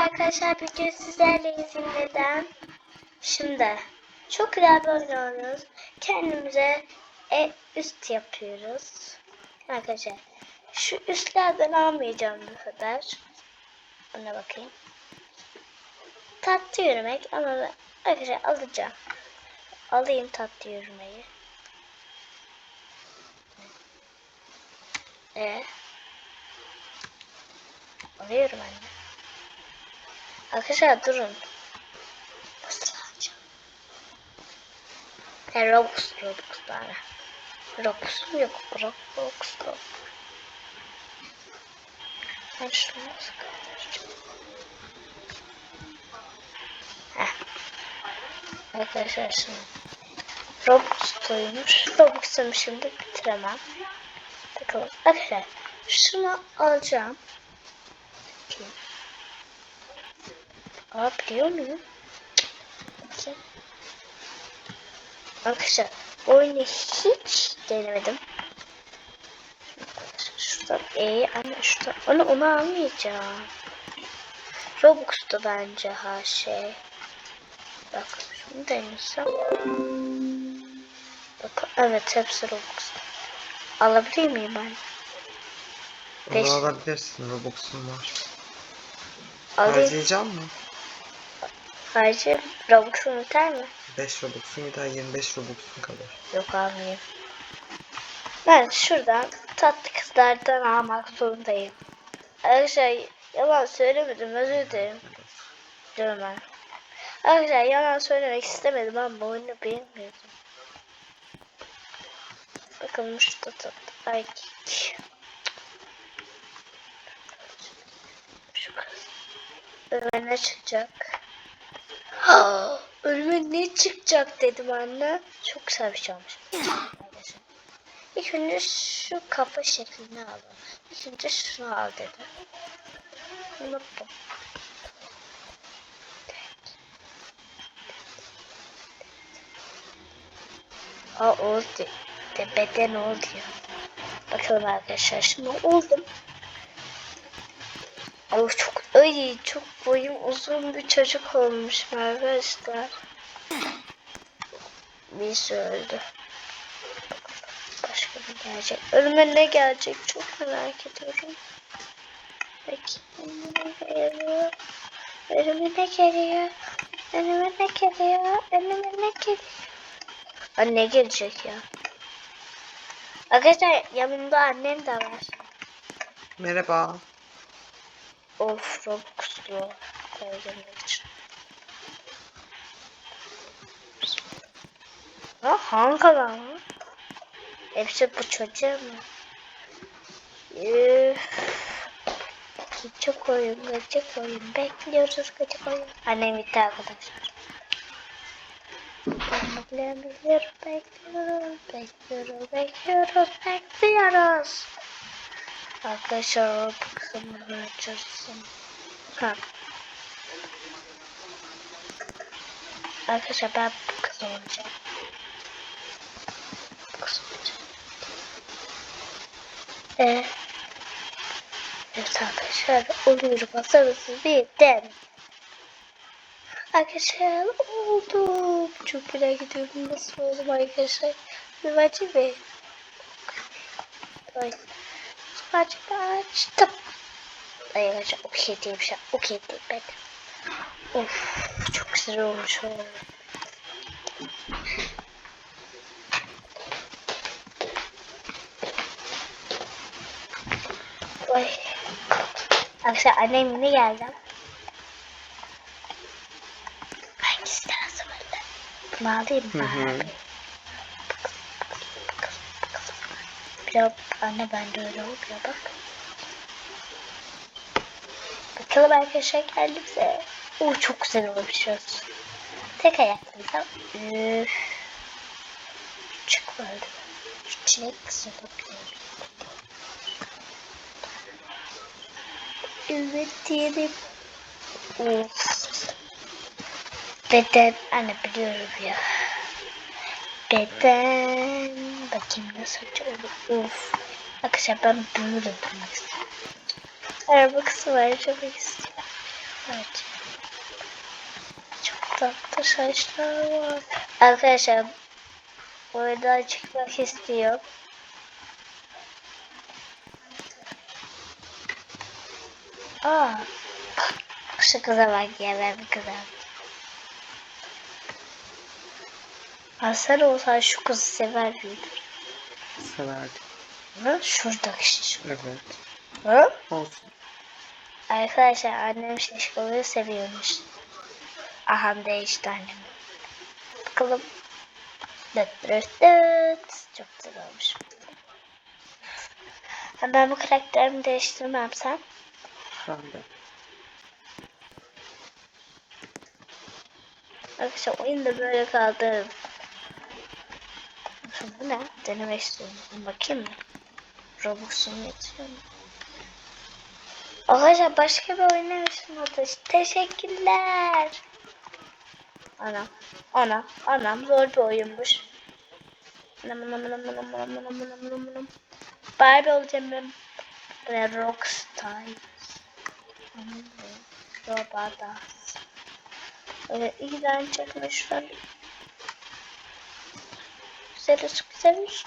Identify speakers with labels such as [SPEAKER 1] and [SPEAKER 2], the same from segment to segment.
[SPEAKER 1] arkadaşlar bugün sizlerleyiz yeniden. Şimdi çok güzel oynuyoruz. Kendimize e, üst yapıyoruz. Arkadaşlar şu üstlerden almayacağım bu kadar. Buna bakayım. Tatlı yürümek ama arkadaşlar alacağım. Alayım tatlı yürümeyi. E Alıyorum anne. Arkadaşlar durun. Nasıl alacağım? E, Robux, Robux bana. Robux'um yok. Robux yok. Ben şunu nasıl kaldıracağım? Heh. Arkadaşlar şimdi. Robux koymuş. Robux'umu şimdi bitiremem. Bakalım. Arkadaşlar şunu alacağım. Bakayım. Aa biliyor muyum? Arkadaşlar bu oyunu hiç denemedim. Şurada E ama şurada onu onu almayacağım. Robux'tu bence her şey. Bak şunu denesem. Bak evet hepsi Robux. Alabilir miyim ben? Beş.
[SPEAKER 2] Onu alabilirsin. Robux'un var.
[SPEAKER 1] Alayım.
[SPEAKER 2] Harcayacak mı?
[SPEAKER 1] Ayrıca Robux'um yeter mi?
[SPEAKER 2] 5 Robux'un gider 25 Robux'un kadar.
[SPEAKER 1] Yok almayayım. Ben şuradan tatlı kızlardan almak zorundayım. Arkadaşlar yalan söylemedim özür dilerim. Diyorum ben. Arkadaşlar yalan söylemek istemedim ama oyunu bilmiyordum. Bakalım şurada tatlı erkek. Şu kız. Önüme ne çıkacak? Önüme ne çıkacak dedim anne. Çok güzel bir şey. İlk önce şu kafa şeklini alalım. İlk önce şunu al dedi. Unuttum. Aa oldu. De beden oldu ya. Bakalım arkadaşlar şimdi oldum. Ay çok ay çok boyum uzun bir çocuk olmuşum arkadaşlar. Bir öldü. Başka bir gelecek. Önüme ne gelecek çok merak ediyorum. Peki önüme ne geliyor? Önüme ne geliyor? Önüme ne geliyor? Önüme ne geliyor? Aa, ne gelecek ya? Arkadaşlar yanımda annem de var.
[SPEAKER 2] Merhaba.
[SPEAKER 1] Of Robux'lu koyduğum için. Ha hangi lan? Hepsi bu çocuğu mu? Üf. Gıcık oyun, gıcık oyun. Bekliyoruz gıcık oyun. Annem gitti arkadaşlar. Bekliyoruz, bekliyoruz, bekliyoruz, bekliyoruz, bekliyoruz. Arkadaşlar o kısmını açarsın. Ha. Arkadaşlar ben bu kız olacağım. Bu kız olacağım. Ee, evet arkadaşlar oluyorum. Hazır mısınız? Bir den. Arkadaşlar oldum. Çok güzel gidiyorum. Nasıl oldum arkadaşlar? Bir bence bir. Ay. Aç açtım. Ay arkadaşlar okey diye bir şey. Okey değil ben. Of çok güzel olmuş o. Ay. Arkadaşlar annem yine geldi. Hangisi lazım öyle? Bunu alayım mı?
[SPEAKER 2] Hı hı.
[SPEAKER 1] Biraz anne bende öyle oluyor bak. Bakalım arkadaşlar geldiğimizde. Oo çok güzel olmuşuz. Tek ayaklıysa. Üf. Çık vardı. Kısmı toplayayım. Evet diyelim. Of. Beden. Anne biliyorum ya. Beden. Bakayım nasıl olur. Of. Arkadaşlar ben böyle durmak istiyorum. Araba kısmı çok istiyorum. Evet. Çok tatlı saçlar var. Arkadaşlar oradan çıkmak istiyor. Aa. Şu kıza bak ya ben bir kıza. Aslan olsa şu kızı sever miydim?
[SPEAKER 2] Severdim.
[SPEAKER 1] Hı? Şuradaki şişko.
[SPEAKER 2] Evet.
[SPEAKER 1] Hı?
[SPEAKER 2] Olsun.
[SPEAKER 1] Arkadaşlar annem şişkoları seviyormuş. Aha değişti annem. Bakalım. Dıt dıt dıt. Çok güzel olmuş. Ha, Ben bu karakterimi değiştirmem sen.
[SPEAKER 2] Ben de.
[SPEAKER 1] Arkadaşlar oyunda böyle kaldı. Şimdi bu ne? Denemek istiyorum. Bakayım mı? Robux'um yetiyor mu? Arkadaşlar başka bir oynamışsın Ateş. Teşekkürler. Anam. Anam. Anam. Zor bir oyunmuş. Anam anam anam anam anam anam anam anam anam. Barbie olacağım ben. Ve Rockstar. Robotas. Öyle iğrenç çekmişler güzeliz güzel üst.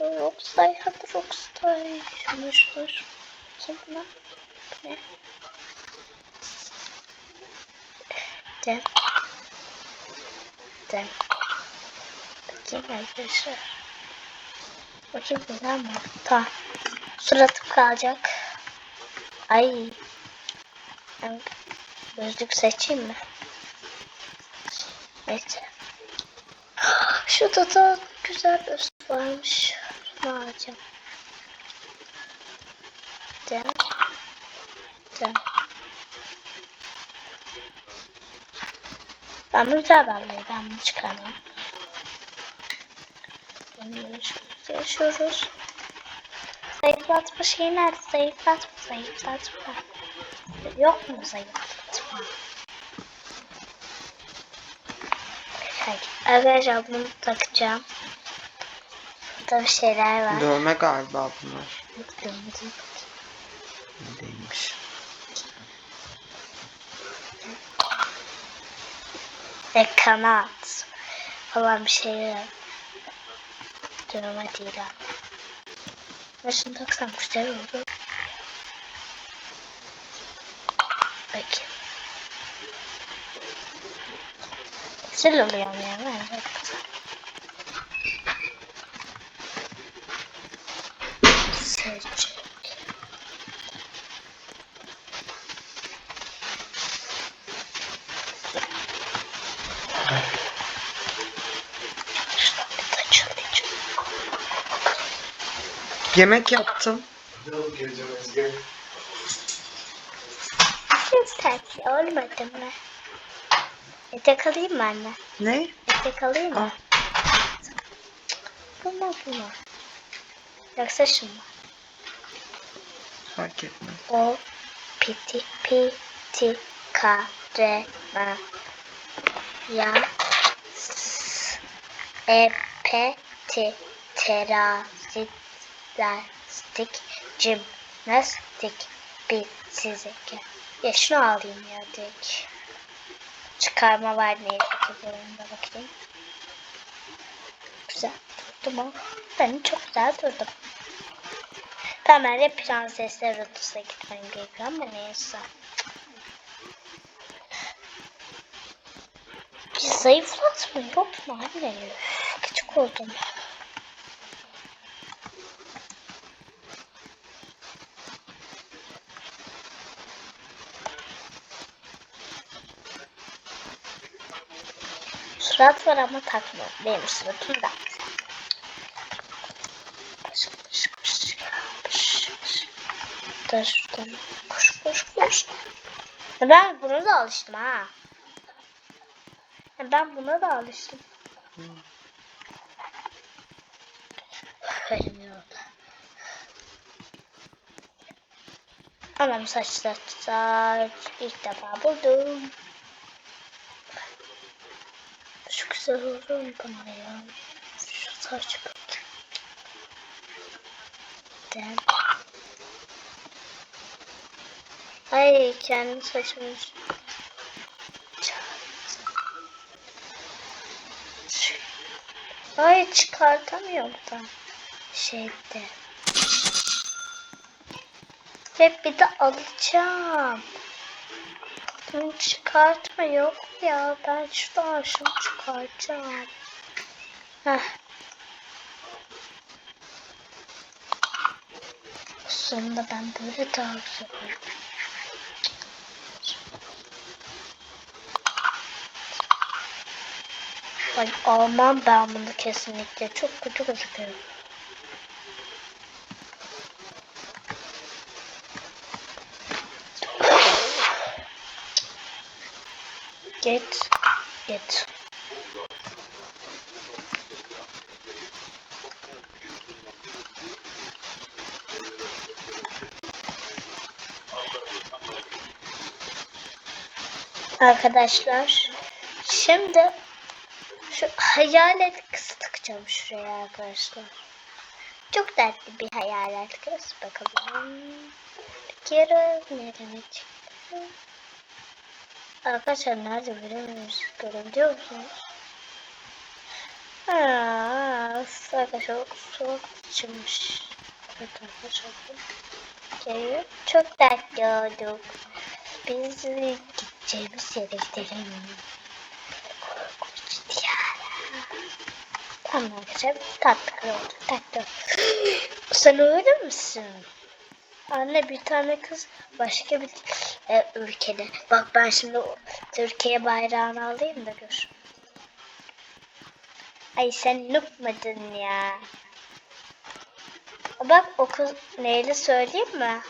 [SPEAKER 1] Rockstay hadi Rockstay. Çamaşır. Kim buna? Ne? Dem. Dem. Bakayım arkadaşlar. Bakayım buradan mı? Tamam. Suratım kalacak. Ay. Ben gözlük seçeyim mi? Evet. Şurada da güzel bir varmış. Şunu alacağım. Dem. Dem. Ben bu güzel vallahi. Ben bunu çıkarmayayım. Bunu yaşıyoruz. Zayıflatma şeyi nerede? Zayıflatma, zayıflatma. Yok mu zayıflatma? Hayır. Arkadaşlar bunu takacağım. Burada bir şeyler var.
[SPEAKER 2] Dövme galiba bunlar.
[SPEAKER 1] Görmedim.
[SPEAKER 2] Değilmiş.
[SPEAKER 1] Ve kanat falan bir şeyler. Dövme değil abi. Ben şunu taksam güzel olur. güzel oluyor ama ya. Bence. Seçim.
[SPEAKER 2] Yemek yaptım.
[SPEAKER 1] Siz tatlı olmadı mı? Etek alayım mı anne?
[SPEAKER 2] Ne?
[SPEAKER 1] Etek alayım mı? Bu mu bu mu? Yoksa şu mu?
[SPEAKER 2] Fark etmez.
[SPEAKER 1] O piti piti karema ya s- e pe ti terazi lastik jimnastik bir size. Ya şunu alayım ya direkt. Çıkarma var neyse ki oyunda bakayım. Güzel durdum ama ben çok güzel durdum. Tamam ben de prensesler odasına gitmem gerekiyor ama neyse. Bir zayıflatma yok mu anne? Küçük oldum. Surat var ama takma. Benim suratım da. Da şuradan koş koş koş. Ben buna da alıştım ha. Ben buna da alıştım. Da. Anam saç saç saç. İlk defa buldum. Şu güzel olur mu bana ya? Şu saç bak. Dem. Ay kendi saçımı Ay çıkartamıyorum da şeyde. Ve bir de alacağım. Bunu çıkartma yok ya. Ben şuradan şunu çıkartacağım. Heh. Sonunda ben böyle güzel olurum. Ay almam ben bunu kesinlikle. Çok kötü gözüküyor. Git. Git. Arkadaşlar şimdi şu hayalet kız takacağım şuraya arkadaşlar. Çok tatlı bir hayalet kız. Bakalım. Bir kere nereye çıktı? Arkadaşlar nerede göremiyoruz? Görebiliyor musunuz? Aa, arkadaşlar soğuk çıkmış. Evet arkadaşlar. Geliyor. Çok tatlı olduk. Biz gideceğimiz yere gidelim. Korkunç. Tamam arkadaşlar. Tatlı oldu. Tatlı. Sen öyle misin? Anne bir tane kız başka bir e, ülkede. Bak ben şimdi Türkiye bayrağını alayım da gör. Ay sen unutmadın ya. Bak o kız neyli söyleyeyim mi?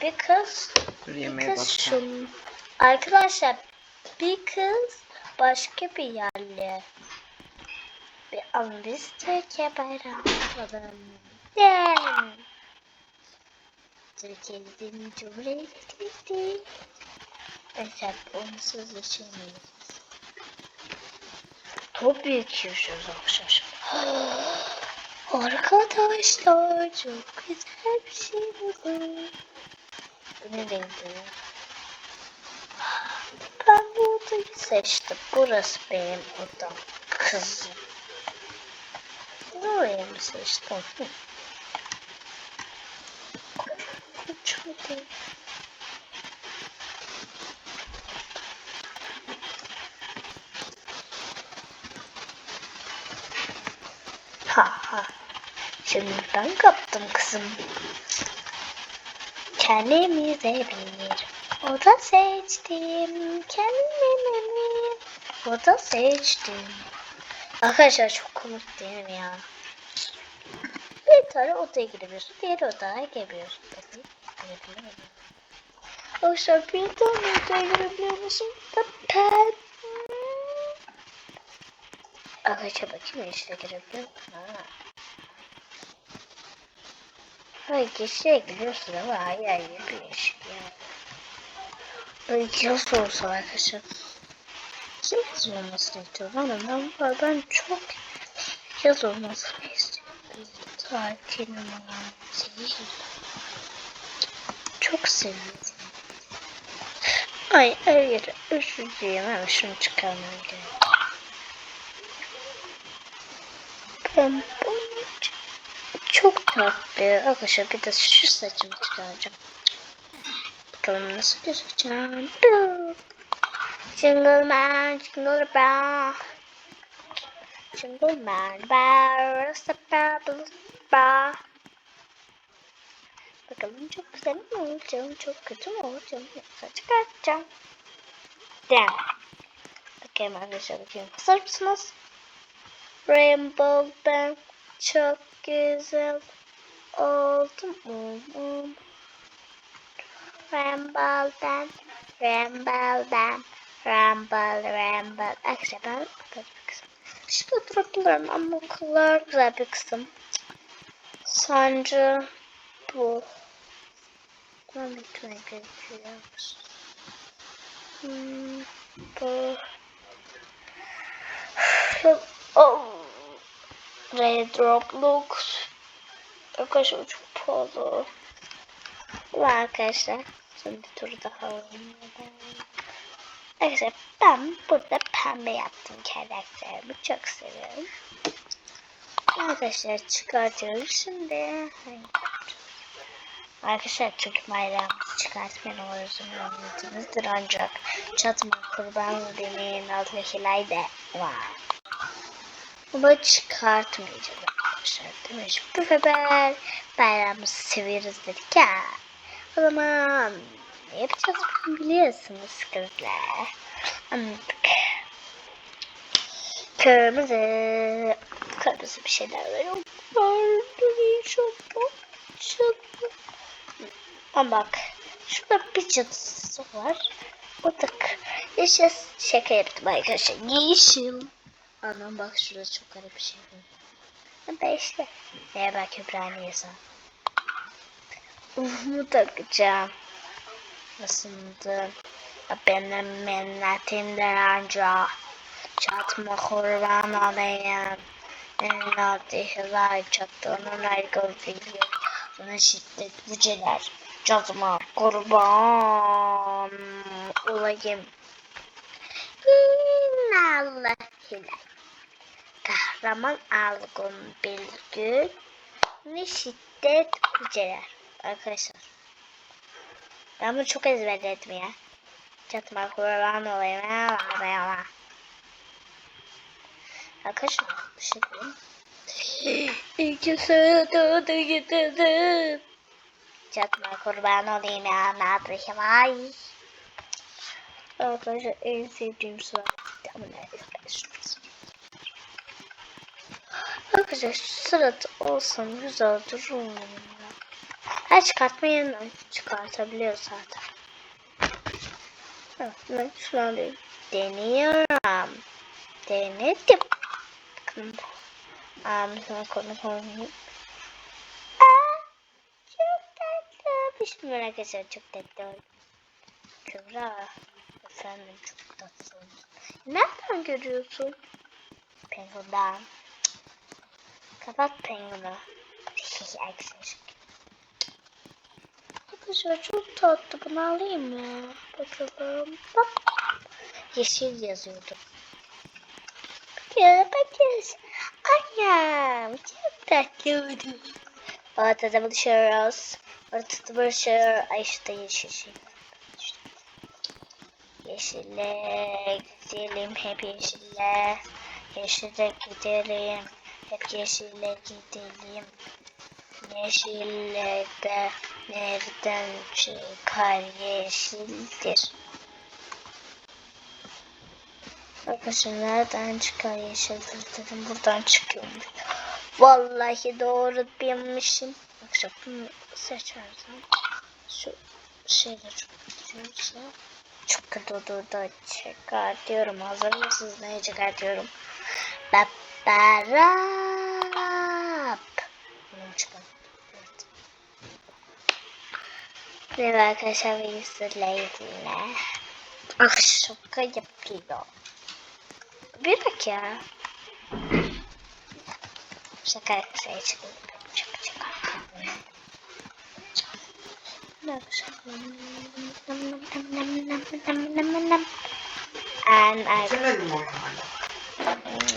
[SPEAKER 1] Bir kız
[SPEAKER 2] Dur
[SPEAKER 1] bir kız şun. Arkadaşlar bir kız başka bir yerli. Bir ama biz Türkiye bayrağı alalım. Dem. Türkiye'nin Cumhuriyeti. Evet, onsuz yaşamayız. Büyük yaşıyoruz arkadaşlar. Arkadaşlar çok güzel bir şey buldum. Bu ne renkli? Ben bu odayı seçtim. Burası benim odam. Kızım. Burayı mı seçtim? Hı. Çok değil. Ha ha. Şimdi ben kaptım kızım. Kendimize bir oda seçtim. Kendime bir oda seçtim. Arkadaşlar çok komik değil mi ya? Bir tane odaya girebiliyorsun. Diğer odaya girebiliyorsun. Arkadaşlar bir tane odaya girebiliyor musun? Ben. Arkadaşlar bakayım işte girebiliyor musun? Ha. Hayır kişiye gidiyorsun ama hayır hayır iş yani. Böyle yaz olsa arkadaşlar. Kim yaz olmasını istiyor? Bana ben, ben, çok yaz olmasını istiyorum. Tatil değil. Çok seviyorum. Ay hayır dilerim ama şunu çıkarmam gerek. Ben bunu çok tatlı. Arkadaşlar bir de şu saçımı çıkaracağım. Bakalım nasıl gözükeceğim. Jingle man, jingle bell. Jingle man, bell, bell, bell. Bakalım çok güzel mi olacağım, çok kötü mü olacağım, yoksa çıkartacağım. Damn. Bakayım arkadaşlar bakayım. Hazır mısınız? Rainbow ben çok güzel oldum. Um. Rambal'dan, Rambal'dan, Rambal, Rambal. Arkadaşlar ben böyle bir kısım. Şurada durabilirim ama kadar güzel bir kısım. Sancı bu. Ben bitmeye gerekiyor. Hmm, bu. Oh. Red Roblox. Arkadaşlar çok pahalı. Ve arkadaşlar son bir tur daha oynayalım. Arkadaşlar ben burada pembe yaptım karakterimi. Çok seviyorum. Arkadaşlar çıkartıyorum şimdi. Arkadaşlar Türk bayrağımızı çıkartmayalım uzun anlatınızdır ancak çatma kurban demeyin adlı hilay de var. Ama çıkartmayacağız arkadaşlar. Demiş bu sefer bayrağımızı severiz dedik ya. O zaman ne yapacağız biliyorsunuz kızlar. Anladık. Kırmızı. Kırmızı bir şeyler var. Vardır inşallah. İnşallah. Ama bak. Şurada bir cadısı var. O da k- yeşil şaka yaptım arkadaşlar. Yeşil. Anam bak şurada çok garip bir şey var. Ben işte. Merhaba Kübra Nisa. Ufmu takacağım. Nasıldı? Benim minnetimdir anca. Çatma kurban olayım. En ateşler çattığının aygır biliyor. Sana şiddet yüceler. Çatma kurban olayım. İnnallah hilal. Kahraman algın bilgün ve şiddet yüceler. Arkadaşlar. Ben bunu çok ezberledim ya. Çatma kurban olayım. Ha. Arkadaşlar bir şey diyeyim. İki sırada getirdim. Çatma kurban olayım ya. Nadrihim ay. Arkadaşlar en sevdiğim sıra. Arkadaşlar. Sırat olsun güzel durur mu? Her çıkartma yerine çıkartabiliyor zaten. Ben şu an deniyorum. Denedim. Sonra konu koyayım. Şey merak etsin çok tatlı oldu. Efendim çok tatlı. Nereden görüyorsun? Penguin'dan. Kapat penguinu. Arkadaşlar. Arkadaşlar çok tatlı. Bunu alayım mı? Bakalım. Bak. Yeşil yazıyordu. Ya bakıyoruz. Annem çok tatlı oldu. Ortada buluşuyoruz. Ortada buluşuyor. Ay işte yeşil şey. Yeşille gidelim hep yeşille. Yeşille gidelim. Hep yeşille gidelim. Yeşille de nereden çıkar yeşildir. Arkadaşlar nereden çıkar yeşildir dedim. Buradan çıkıyormuş. Vallahi doğru bilmişim. Arkadaşlar bunu seçersem şu şeyleri çok kötüyse çok kötü durdu. Çıkartıyorum. Hazır mısınız? Neyi çıkartıyorum? Babarap. Bunu çıkar. Evet. Merhaba arkadaşlar. Ben. Ah şaka yapıyor. Bir dakika. Şaka şey çıkıyor. And I
[SPEAKER 2] Bitirmedin mi oyunu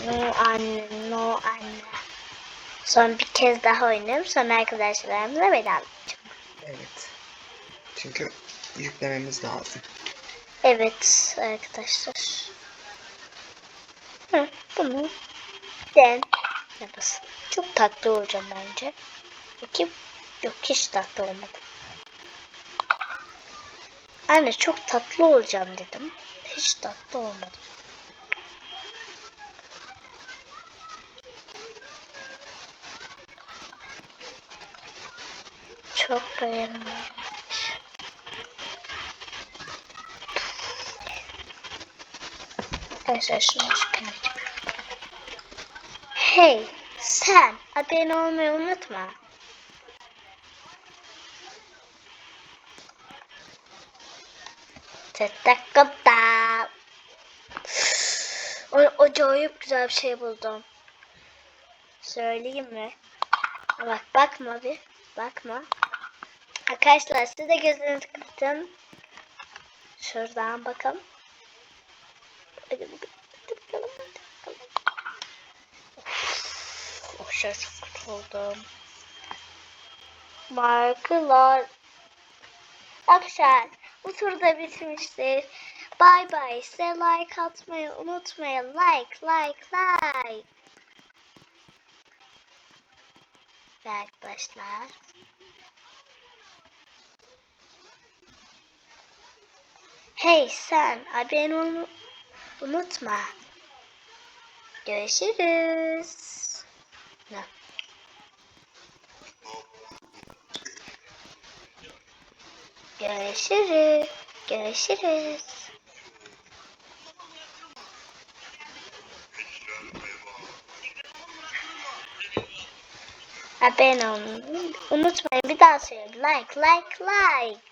[SPEAKER 1] no anne no anne. Son bir kez daha oynayalım. Sonra arkadaşlarımla vedalaşacağım.
[SPEAKER 2] Evet. Çünkü yüklememiz lazım.
[SPEAKER 1] Evet arkadaşlar. Hı, bunu den yapasın. Çok tatlı olacağım bence. Bakayım. Yok hiç tatlı olmadı. Anne çok tatlı olacağım dedim. Hiç tatlı olmadı. Çok beğendim. Hey sen abone olmayı unutma. Tetakata. O acayip güzel bir şey buldum. Söyleyeyim mi? Bak bakma bir. Bakma. Arkadaşlar siz de gözlerinizi kapatın. Şuradan bakalım. Of şey çok kötü oldum. Markalar. Arkadaşlar bu turda bitmiştir. Bye bye. Size like atmayı unutmayın. Like, like, like. Ve arkadaşlar. Hey sen, beni unu- unutma. Görüşürüz. Görüşürüz. Görüşürüz. Abone olun. Unutmayın bir daha söyleyeyim. Like, like, like.